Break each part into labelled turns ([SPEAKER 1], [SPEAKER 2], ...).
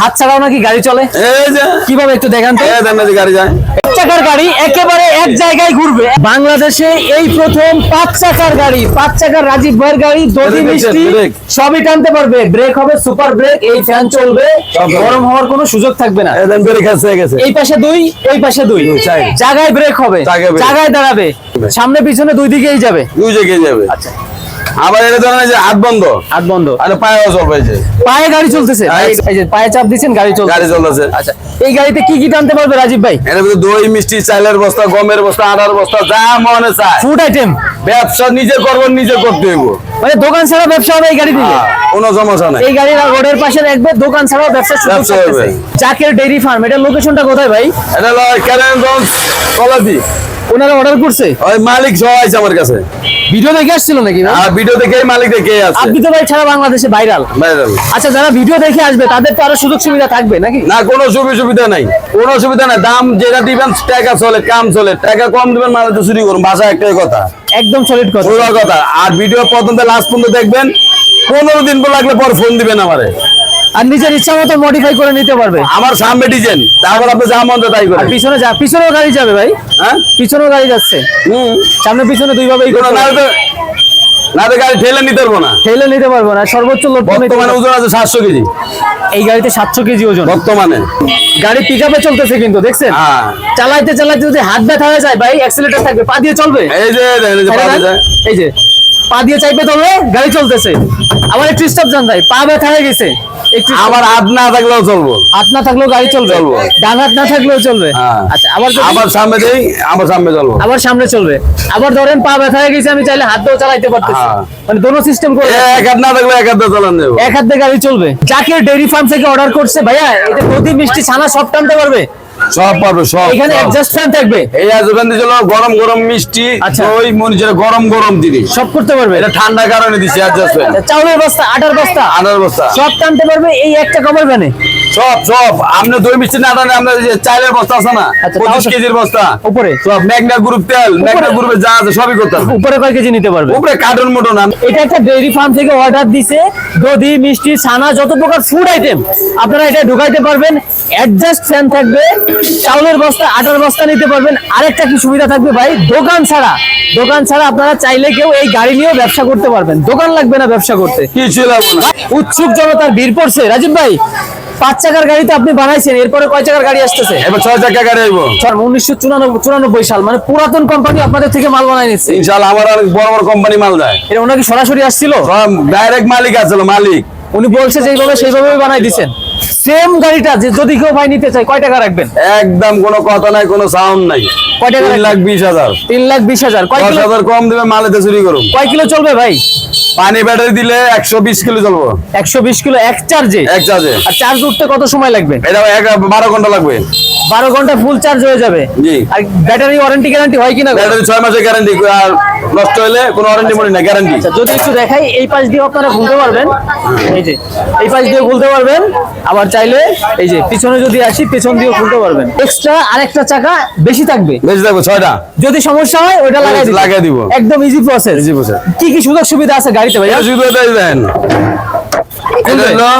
[SPEAKER 1] হাত ছাড়াও নাকি গাড়ি চলে?
[SPEAKER 2] এই
[SPEAKER 1] কীভাবে একটু দেখান তো?
[SPEAKER 2] গাড়ি যায়
[SPEAKER 1] এক চাকার গাড়ি একেবারে এক জায়গায় ঘুরবে। বাংলাদেশে এই প্রথম পাঁচ চাকার গাড়ি পাঁচ চাকার রাজীব ভাইয়ের গাড়ি দধি মিষ্টি সবই টানতে পারবে। ব্রেক হবে সুপার ব্রেক এই ফ্যান চলবে। গরম হওয়ার কোনো সুযোগ থাকবে না।
[SPEAKER 2] এই গেছে।
[SPEAKER 1] পাশে দুই ওই পাশে দুই। জায়গায় ব্রেক হবে।
[SPEAKER 2] জায়গায়
[SPEAKER 1] দাঁড়াবে। সামনে পিছনে দুই দিকেই যাবে।
[SPEAKER 2] দুই জায়গায় যাবে।
[SPEAKER 1] আচ্ছা।
[SPEAKER 2] আবার এটা ধরেন যে হাত বন্ধ।
[SPEAKER 1] হাত বন্ধ।
[SPEAKER 2] আর পায়েও চলবে যে।
[SPEAKER 1] পায়ে গাড়ি চলতেছে। এই যে পায়ে চাপ দিচ্ছেন গাড়ি চলছে
[SPEAKER 2] গাড়ি চলতেছে।
[SPEAKER 1] আচ্ছা এই গাড়িতে কি কি টানতে পারবে রাজীব ভাই?
[SPEAKER 2] এর ভিতরে দই মিষ্টি চাইলের বস্তা গমের বস্তা আটার বস্তা যা মনে চায়।
[SPEAKER 1] ফুড আইটেম
[SPEAKER 2] ব্যবসা নিজে করব নিজে করতে হইব।
[SPEAKER 1] মানে দোকান ছাড়া ব্যবসা হবে এই গাড়ি দিয়ে
[SPEAKER 2] হ্যাঁ, কোনো সমস্যা নাই।
[SPEAKER 1] এই গাড়ির রোডের পাশে রাখবে দোকান ছাড়াও ব্যবসা শুরু করতেছে।
[SPEAKER 2] হবে।
[SPEAKER 1] ডেইরি ফার্ম এটা লোকেশনটা কোথায় ভাই?
[SPEAKER 2] এটা হলো ক্যারেনগঞ্জ কলাদি।
[SPEAKER 1] ওনারা অর্ডার করছে?
[SPEAKER 2] ওই মালিক আছে আমার কাছে।
[SPEAKER 1] ভিডিও দেখে আসছিল নাকি ভাই?
[SPEAKER 2] ভিডিও দেখেই মালিক দেখে আছে
[SPEAKER 1] আপনি তো ভাই ছাড়া বাংলাদেশে ভাইরাল
[SPEAKER 2] ভাইরাল
[SPEAKER 1] আচ্ছা যারা ভিডিও দেখে আসবে তাদের তো আরও সুযোগ সুবিধা থাকবে নাকি?
[SPEAKER 2] না কোনো সুবিধা সুবিধা নাই। কোনো সুবিধা নাই। দাম যেটা দিবেন টাকা চলে কাম চলে। টাকা কম দিবেন মানে তো চুরি করুন। বাসা একটাই কথা।
[SPEAKER 1] একদম সলিড কথা।
[SPEAKER 2] পুরো কথা। আর ভিডিও প্রথম লাস্ট পর্যন্ত দেখবেন পনেরো দিন পর লাগলে পর ফোন দিবেন আমারে।
[SPEAKER 1] আর নিজের ইচ্ছা মতো মডিফাই করে নিতে পারবে।
[SPEAKER 2] আমার সামনে ডিজাইন তারপর আপনি যা মন তাই করেন
[SPEAKER 1] পিছনে যা পিছনেও গাড়ি যাবে ভাই।
[SPEAKER 2] হ্যাঁ?
[SPEAKER 1] পিছনেও গাড়ি যাচ্ছে।
[SPEAKER 2] হুম।
[SPEAKER 1] সামনে পিছনে দুই ভাবেই
[SPEAKER 2] কোনো না না তো গাড়ি ঠেলে নিতে পারব না।
[SPEAKER 1] ঠেলে নিতে পারব না সর্বোচ্চ লোড
[SPEAKER 2] বর্তমানে ওজন আছে সাতশো কেজি।
[SPEAKER 1] এই গাড়িতে সাতশো কেজি ওজন।
[SPEAKER 2] বর্তমানে।
[SPEAKER 1] গাড়ি পিক আপে চলতেছে কিন্তু দেখছেন?
[SPEAKER 2] হ্যাঁ।
[SPEAKER 1] চালাইতে চালাইতে যদি হাত ব্যথা হয়ে যায় ভাই অ্যাক্সিলেটর থাকবে পা দিয়ে চলবে?
[SPEAKER 2] এই যে এই যে
[SPEAKER 1] পা দিয়ে চাইপে ধরলে গাড়ি চলতেছে। আবার একটু স্টপ জান ভাই পা ব্যথা হয়ে গেছে।
[SPEAKER 2] আমার হাত না থাকলেও চলবো।
[SPEAKER 1] হাত না থাকলেও গাড়ি চলবে।
[SPEAKER 2] চলবো।
[SPEAKER 1] ডান হাত না থাকলেও চলবে।
[SPEAKER 2] হ্যাঁ।
[SPEAKER 1] আচ্ছা আবার
[SPEAKER 2] সামনে দেই আমার সামনে চলবো।
[SPEAKER 1] আবার সামনে চলবে। আবার ধরেন পা ব্যথা হয়ে গেছে আমি চাইলে হাত দিয়েও চালাইতে পারতেছি।
[SPEAKER 2] হ্যাঁ।
[SPEAKER 1] মানে দোনো সিস্টেম করে
[SPEAKER 2] এক হাত না থাকলে এক হাত দিয়ে চালান দেবো।
[SPEAKER 1] এক হাত দিয়ে গাড়ি চলবে। যাকে ডেইরি ফার্ম থেকে অর্ডার করছে ভাইয়া এটা প্রতি মিষ্টি ছানা সব টানতে পারবে?
[SPEAKER 2] সব পারবে সব
[SPEAKER 1] এখানে। অ্যাডজাস্ট ফ্যান থাকবে?
[SPEAKER 2] এই আজকান ছিল গরম গরম মিষ্টি
[SPEAKER 1] আচ্ছা।
[SPEAKER 2] ওই মনিজের গরম গরম জিনিস
[SPEAKER 1] সব করতে পারবে?
[SPEAKER 2] এটা ঠান্ডার কারণে দিছি অ্যাডজাস্টমেন্ট
[SPEAKER 1] চাউলের বস্তা আটার বস্তা।
[SPEAKER 2] আটার বস্তা।
[SPEAKER 1] সব টানতে পারবে এই একটা কভার ভ্যানে
[SPEAKER 2] সব সব। আপনি দই মিষ্টি না টানে আপনার যে চাইলের বস্তা আছে না?
[SPEAKER 1] আচ্ছা,
[SPEAKER 2] পঁচিশ কেজির বস্তা।
[SPEAKER 1] উপরে?
[SPEAKER 2] সব ম্যাগনা গ্রুপ তেল ম্যাগনা গ্রুপে যা আছে সবই করতে হবে।
[SPEAKER 1] উপরে কয় কেজি নিতে পারবে?
[SPEAKER 2] উপরে কার্টন মোটন
[SPEAKER 1] এটা একটা ডেইরি ফার্ম থেকে অর্ডার দিছে। দধি মিষ্টি ছানা যত প্রকার ফুড আইটেম আপনারা এটা ঢুকাইতে পারবেন। অ্যাডজাস্ট ফ্যান থাকবে। চাউলের বস্তা আটার বস্তা নিতে পারবেন। আরেকটা কি সুবিধা থাকবে ভাই? দোকান ছাড়া। দোকান ছাড়া আপনারা চাইলে কেউ এই গাড়ি নিয়েও ব্যবসা করতে পারবেন। দোকান লাগবে না ব্যবসা করতে।
[SPEAKER 2] কি ছিল না।
[SPEAKER 1] উৎসুক জনতার ভিড় পড়ছে। রাজীব ভাই পাঁচ চাকার গাড়িতে আপনি বানাইছেন এরপরে কয় চাকার গাড়ি আসতেছে?
[SPEAKER 2] এবার ছয় চাকা গাড়ি আইবো।
[SPEAKER 1] স্যার উনিশশো চুরানব্বই চুরানব্বই সাল মানে পুরাতন কোম্পানি আপনাদের থেকে মাল বানাই নিচ্ছে।
[SPEAKER 2] ইনশাআল্লাহ আমার অনেক বড় বড় কোম্পানি মাল দেয়।
[SPEAKER 1] এটা ওনাকে সরাসরি আসছিল?
[SPEAKER 2] ডাইরেক্ট মালিক আসছিল মালিক।
[SPEAKER 1] উনি বলছে যেভাবে সেইভাবে বানাই দিচ্ছেন। সেম গাড়িটা যে যদি কেউ ভাই নিতে চাই কয় টাকা রাখবেন?
[SPEAKER 2] একদম কোনো কথা নাই কোনো সাউন্ড নাই।
[SPEAKER 1] কয় টাকা
[SPEAKER 2] তিন লাখ বিশ হাজার।
[SPEAKER 1] তিন লাখ বিশ হাজার। কয়
[SPEAKER 2] হাজার কম দিবে মালেতে চুরি করুন
[SPEAKER 1] কয় কিলো চলবে ভাই?
[SPEAKER 2] পানি ব্যাটারি দিলে একশো বিশ কিলো চলবো।
[SPEAKER 1] একশো বিশ কিলো এক চার্জে
[SPEAKER 2] এক চার্জে
[SPEAKER 1] আর চার্জ উঠতে কত সময় লাগবে?
[SPEAKER 2] এটা বারো ঘণ্টা লাগবে।
[SPEAKER 1] বারো ঘণ্টা ফুল চার্জ হয়ে যাবে।
[SPEAKER 2] জি।
[SPEAKER 1] আর ব্যাটারি ওয়ারেন্টি গ্যারান্টি হয় কিনা?
[SPEAKER 2] ব্যাটারি ছয় মাসের গ্যারান্টি আর নষ্ট হলে কোনো ওয়ারেন্টি মনে না গ্যারান্টি
[SPEAKER 1] আচ্ছা যদি একটু দেখাই এই পাশ দিয়ে আপনারা খুলতে পারবেন। এই যে এই পাশ দিয়ে খুলতে পারবেন। আবার চাইলে এই যে পিছনে যদি আসি পেছন দিয়েও খুলতে পারবেন। এক্সট্রা আরেকটা চাকা বেশি থাকবে।
[SPEAKER 2] বেশি থাকবে ছয়টা।
[SPEAKER 1] যদি সমস্যা হয় ওটা লাগাই দিবেন।
[SPEAKER 2] লাগাই দিব।
[SPEAKER 1] একদম ইজি প্রসেস
[SPEAKER 2] Easy process।
[SPEAKER 1] কি কি সুযোগ সুবিধা আছে গাড়িতে
[SPEAKER 2] শুধু এটাই দেন। এটা হলো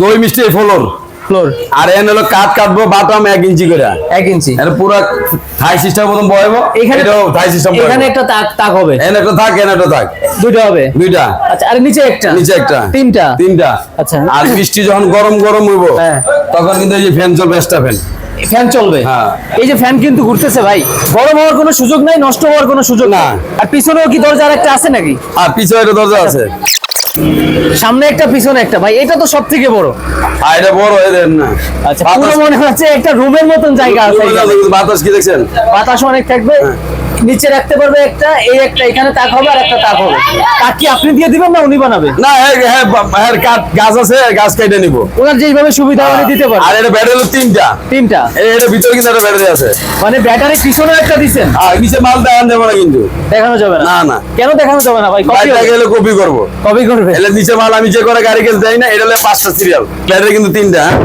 [SPEAKER 2] দই মিষ্টি ফলোর।
[SPEAKER 1] ফ্লোর
[SPEAKER 2] আর এন হলো কাঠ কাটবো বাটাম এক ইঞ্চি করে।
[SPEAKER 1] এক ইঞ্চি।
[SPEAKER 2] এটা পুরো থাই সিস্টেম মতন বয়াবো
[SPEAKER 1] এখানে
[SPEAKER 2] থাই সিস্টেম
[SPEAKER 1] এখানে একটা তাক তাক হবে।
[SPEAKER 2] এন একটা থাক এন একটা থাক
[SPEAKER 1] দুইটা হবে?
[SPEAKER 2] দুইটা।
[SPEAKER 1] আচ্ছা আর নিচে একটা?
[SPEAKER 2] নিচে একটা।
[SPEAKER 1] তিনটা?
[SPEAKER 2] তিনটা।
[SPEAKER 1] আচ্ছা।
[SPEAKER 2] আর বৃষ্টি যখন গরম গরম হইব
[SPEAKER 1] হ্যাঁ।
[SPEAKER 2] তখন কিন্তু এই যে ফ্যান চলবে এক্সট্রা ফ্যান
[SPEAKER 1] ফ্যান চলবে?
[SPEAKER 2] হ্যাঁ।
[SPEAKER 1] এই যে ফ্যান কিন্তু ঘুরতেছে ভাই। গরম হওয়ার কোনো সুযোগ নাই নষ্ট হওয়ার কোনো সুযোগ
[SPEAKER 2] না।
[SPEAKER 1] না আর পিছনেও কি দরজা আর একটা আছে নাকি?
[SPEAKER 2] আর পিছনে একটা দরজা আছে।
[SPEAKER 1] সামনে একটা পিছনে একটা। ভাই এটা তো সব থেকে বড়।
[SPEAKER 2] আর এটা বড় হয়ে দেন। না
[SPEAKER 1] আচ্ছা পুরো মনে হচ্ছে একটা রুমের মতন জায়গা আছে।
[SPEAKER 2] বাতাস কি দেখছেন?
[SPEAKER 1] বাতাস অনেক থাকবে।
[SPEAKER 2] হ্যাঁ।
[SPEAKER 1] নিচে রাখতে পারবে একটা এই একটা এখানে তাক হবে আর একটা তাক হবে। তাক কি আপনি দিয়ে দিবেন না উনি বানাবে?
[SPEAKER 2] না হ্যাঁ হ্যাঁ হ্যাঁ গাছ আছে গাছ কেটে নিব।
[SPEAKER 1] ওনার যেভাবে সুবিধা উনি দিতে পারবে।
[SPEAKER 2] আর এটা ব্যাটারি তিনটা।
[SPEAKER 1] তিনটা?
[SPEAKER 2] এই এটা ভিতরে কিন্তু একটা ব্যাটারি আছে।
[SPEAKER 1] মানে ব্যাটারি পিছনে একটা দিছেন?
[SPEAKER 2] আর নিচে মাল দেখান যাবে না কিন্তু।
[SPEAKER 1] দেখানো যাবে না?
[SPEAKER 2] না না।
[SPEAKER 1] কেন দেখানো যাবে না ভাই? কপি
[SPEAKER 2] গেলে কপি করব।
[SPEAKER 1] কপি করবে।
[SPEAKER 2] এলে নিচে মাল আমি যে করে গাড়ি কেস দেয় না এটা হলো পাঁচটা সিরিয়াল ব্যাটারি কিন্তু তিনটা হ্যাঁ?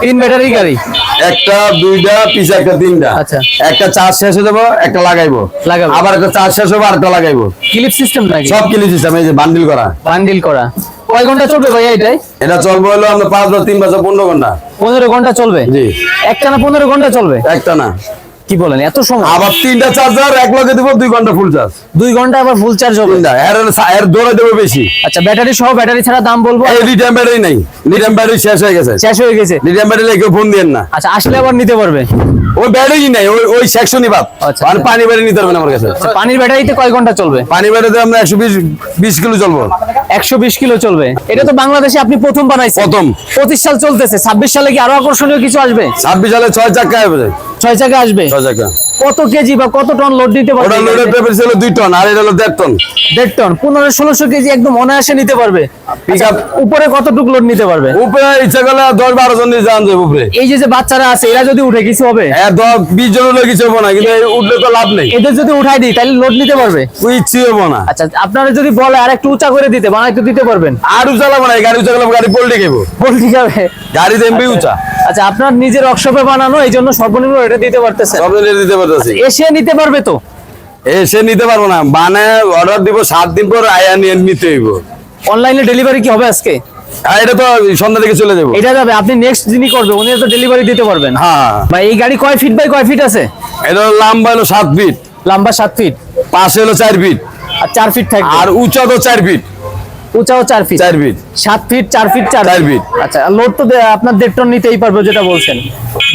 [SPEAKER 1] তিন ব্যাটারি গাড়ি?
[SPEAKER 2] একটা দুইটা পিছে একটা তিনটা।
[SPEAKER 1] আচ্ছা।
[SPEAKER 2] একটা চার্জ শেষ হয়ে যাব একটা লাগাইবো।
[SPEAKER 1] লাগাবো।
[SPEAKER 2] আবার একটা চার্জ শেষ হবে আর একটা লাগাইবো।
[SPEAKER 1] ক্লিপ সিস্টেম নাকি?
[SPEAKER 2] সব কিলি সিস্টেম এই যে বান্ডিল করা।
[SPEAKER 1] বান্ডিল করা। কয় ঘণ্টা চলবে ভাই এটাই?
[SPEAKER 2] এটা চলবে হলো আমরা পাঁচ বা তিন বছর পনেরো ঘণ্টা।
[SPEAKER 1] পনেরো ঘণ্টা চলবে?
[SPEAKER 2] জি।
[SPEAKER 1] একটা না পনেরো ঘণ্টা চলবে?
[SPEAKER 2] একটা না
[SPEAKER 1] কি বলেন এত সময়?
[SPEAKER 2] আবার তিনটা চার্জার এক লগে দেবো দুই ঘণ্টা ফুল চার্জ
[SPEAKER 1] দুই ঘণ্টা আবার ফুল চার্জ হবে?
[SPEAKER 2] না এর এর দৌড়ে দেবো বেশি।
[SPEAKER 1] আচ্ছা ব্যাটারি সহ ব্যাটারি ছাড়া দাম বলব?
[SPEAKER 2] এই লিথিয়াম ব্যাটারি নাই। লিথিয়াম ব্যাটারি শেষ হয়ে গেছে।
[SPEAKER 1] শেষ হয়ে গেছে।
[SPEAKER 2] লিথিয়াম ব্যাটারি কেউ ফোন দেন না।
[SPEAKER 1] আচ্ছা আসলে আবার নিতে পারবে?
[SPEAKER 2] ওই ব্যাটারি নাই ওই ওই সেকশনই বাদ।
[SPEAKER 1] আচ্ছা।
[SPEAKER 2] আর পানি ব্যাটারি নিতে পারবেন আমার কাছে।
[SPEAKER 1] আচ্ছা, পানির ব্যাটারিতে কয় ঘণ্টা চলবে?
[SPEAKER 2] পানি ব্যাটারিতে আমরা একশো বিশ বিশ কিলো চলবো।
[SPEAKER 1] একশো বিশ কিলো চলবে। এটা তো বাংলাদেশে আপনি প্রথম বানাইছেন।
[SPEAKER 2] প্রথম।
[SPEAKER 1] পঁচিশ সাল চলতেছে ছাব্বিশ সালে কি আরও আকর্ষণীয় কিছু আসবে?
[SPEAKER 2] ছাব্বিশ সালে ছয় চাকা আসবে।
[SPEAKER 1] ছয় চাকা আসবে?
[SPEAKER 2] ছয় চাকা
[SPEAKER 1] কত কেজি বা কত টন লোড দিতে
[SPEAKER 2] ওটা লোডের পেপার ছিল দুই টন আর এটা হলো দেড় টন।
[SPEAKER 1] দেড় টন পনেরো ষোলোশো কেজি একদম অনায়াসে নিতে পারবে। আচ্ছা,
[SPEAKER 2] Pickup-
[SPEAKER 1] উপরে কতটুকু লোড নিতে পারবে?
[SPEAKER 2] উপরে ইচ্ছা করলে দশ বারো জন নিয়ে যান যাবে উপরে।
[SPEAKER 1] এই যে যে বাচ্চারা আছে এরা যদি উঠে কিছু হবে?
[SPEAKER 2] হ্যাঁ দশ বিশ জন হলে কিছু হব না কিন্তু উঠলে তো লাভ নেই।
[SPEAKER 1] এদের যদি উঠাই দিই তাহলে লোড নিতে পারবে?
[SPEAKER 2] হব না।
[SPEAKER 1] আচ্ছা আপনারা যদি বলে আর একটু উঁচা করে দিতে বানাইতে দিতে পারবেন।
[SPEAKER 2] আর উঁচা লাগবো না গাড়ি উঁচা গাড়ি পল্টে খাব
[SPEAKER 1] বলতে যাবে
[SPEAKER 2] গাড়ি এমবি উঁচা।
[SPEAKER 1] আচ্ছা আপনার নিজের ওয়ার্কশপে বানানো এই জন্য সর্বনিম্ন এটা দিতে পারতেছেন।
[SPEAKER 2] মিলিয়ে দিতে পারতেছি
[SPEAKER 1] এসে নিতে পারবে তো?
[SPEAKER 2] এসে নিতে পারব না। মানে অর্ডার দিব সাত দিন পর আয়া নিয়ে নিতে হইব।
[SPEAKER 1] অনলাইনে ডেলিভারি কি হবে আজকে?
[SPEAKER 2] আর এটা তো সন্ধ্যা থেকে চলে যাব।
[SPEAKER 1] এটা যাবে আপনি নেক্সট যিনি করবে উনি তো ডেলিভারি দিতে পারবেন।
[SPEAKER 2] হ্যাঁ
[SPEAKER 1] ভাই এই গাড়ি কয় ফিট বাই কয় ফিট আছে?
[SPEAKER 2] এটা লম্বা হলো সাত ফিট
[SPEAKER 1] লম্বা সাত ফিট
[SPEAKER 2] পাশে হলো চার ফিট
[SPEAKER 1] আর চার ফিট থাকবে।
[SPEAKER 2] আর উঁচা তো চার ফিট
[SPEAKER 1] উঁচাও চার ফিট
[SPEAKER 2] চার ফিট
[SPEAKER 1] সাত ফিট চার ফিট চার ফিট আচ্ছা লোড তো আপনার দেড় টন নিতেই পারবে যেটা বলছেন।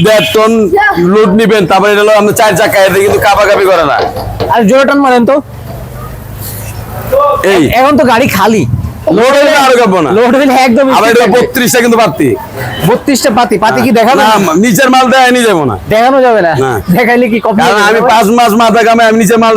[SPEAKER 2] দেড় টন লোড নিবেন তারপরে এটা হলো চার চাকা এটা কিন্তু কাপাকাপি করে না।
[SPEAKER 1] আর জোড়া টন মারেন তো।
[SPEAKER 2] এই।
[SPEAKER 1] এখন তো গাড়ি খালি।
[SPEAKER 2] লোড হলে আরও কাপবো না।
[SPEAKER 1] লোড হলে একদম
[SPEAKER 2] আবার এটা বত্রিশটা কিন্তু পাত্তি
[SPEAKER 1] বত্রিশটা পাতি পাতি কি দেখাবে
[SPEAKER 2] না?
[SPEAKER 1] না?
[SPEAKER 2] নিচের মাল দেখায় যাব না।
[SPEAKER 1] দেখানো যাবে না।
[SPEAKER 2] না।
[SPEAKER 1] দেখাইলে কি কপি
[SPEAKER 2] আমি পাঁচ মাস মাথা কামে আমি নিচের মাল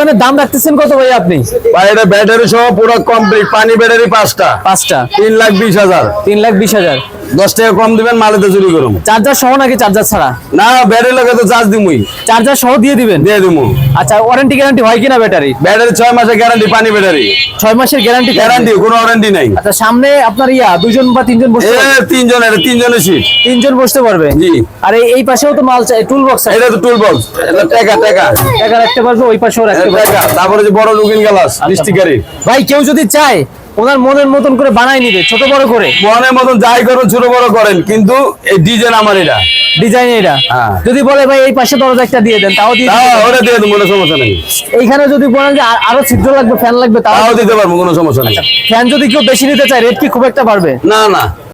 [SPEAKER 1] মানে দাম রাখতেছেন কত ভাই আপনি?
[SPEAKER 2] ভাই এটা ব্যাটারি সহ পুরো কমপ্লিট পানি ব্যাটারি পাঁচটা।
[SPEAKER 1] পাঁচটা।
[SPEAKER 2] তিন লাখ বিশ হাজার।
[SPEAKER 1] তিন লাখ বিশ হাজার।
[SPEAKER 2] দশ টাকা কম দিবেন মালেতে চুরি করুন
[SPEAKER 1] চার্জার সহ নাকি চার্জার ছাড়া?
[SPEAKER 2] না ব্যাটারি লাগে তো চার্জ দিমুই।
[SPEAKER 1] চার্জার সহ দিয়ে দিবেন?
[SPEAKER 2] দিয়ে দিমু।
[SPEAKER 1] আচ্ছা ওয়ারেন্টি গ্যারান্টি হয় কিনা ব্যাটারি
[SPEAKER 2] ব্যাটারি ছয় মাসের গ্যারান্টি পানি ব্যাটারি
[SPEAKER 1] ছয় মাসের গ্যারান্টি
[SPEAKER 2] গ্যারান্টি কোনো ওয়ারেন্টি নাই।
[SPEAKER 1] আচ্ছা সামনে আপনার ইয়া দুজন বা তিনজন বসতে?
[SPEAKER 2] তিনজন এটা তিনজনের সিট
[SPEAKER 1] তিনজন বসতে পারবে?
[SPEAKER 2] জি।
[SPEAKER 1] আর এই- এই পাশেও তো মাল চাই টুল বক্স
[SPEAKER 2] এটা তো টুল বক্স এটা টাকা টাকা।
[SPEAKER 1] টাকা রাখতে পারবে ওই পাশেও রাখতে পারবে।
[SPEAKER 2] তারপরে যে বড় লুকিং গ্লাস
[SPEAKER 1] আচ্ছা।
[SPEAKER 2] মিষ্টি গাড়ি
[SPEAKER 1] ভাই কেউ যদি চায় ওনার মনের মতন করে বানাই নিবে ছোট বড় করে।
[SPEAKER 2] মনের মতন যাই করুন ছোট বড় করেন কিন্তু এই ডিজাইন আমার এটা
[SPEAKER 1] ডিজাইন এটা
[SPEAKER 2] হ্যাঁ।
[SPEAKER 1] যদি বলে ভাই এই পাশে দরজা একটা দিয়ে দেন তাও দিয়ে
[SPEAKER 2] ওটা দিয়ে দেবো কোনো সমস্যা নেই।
[SPEAKER 1] এইখানে যদি বলেন যে আরও ছিদ্র লাগবে ফ্যান লাগবে তাও
[SPEAKER 2] তাও দিতে পারব কোনো সমস্যা নেই।
[SPEAKER 1] ফ্যান যদি কেউ বেশি নিতে চায় রেট কি খুব একটা বাড়বে?
[SPEAKER 2] না না।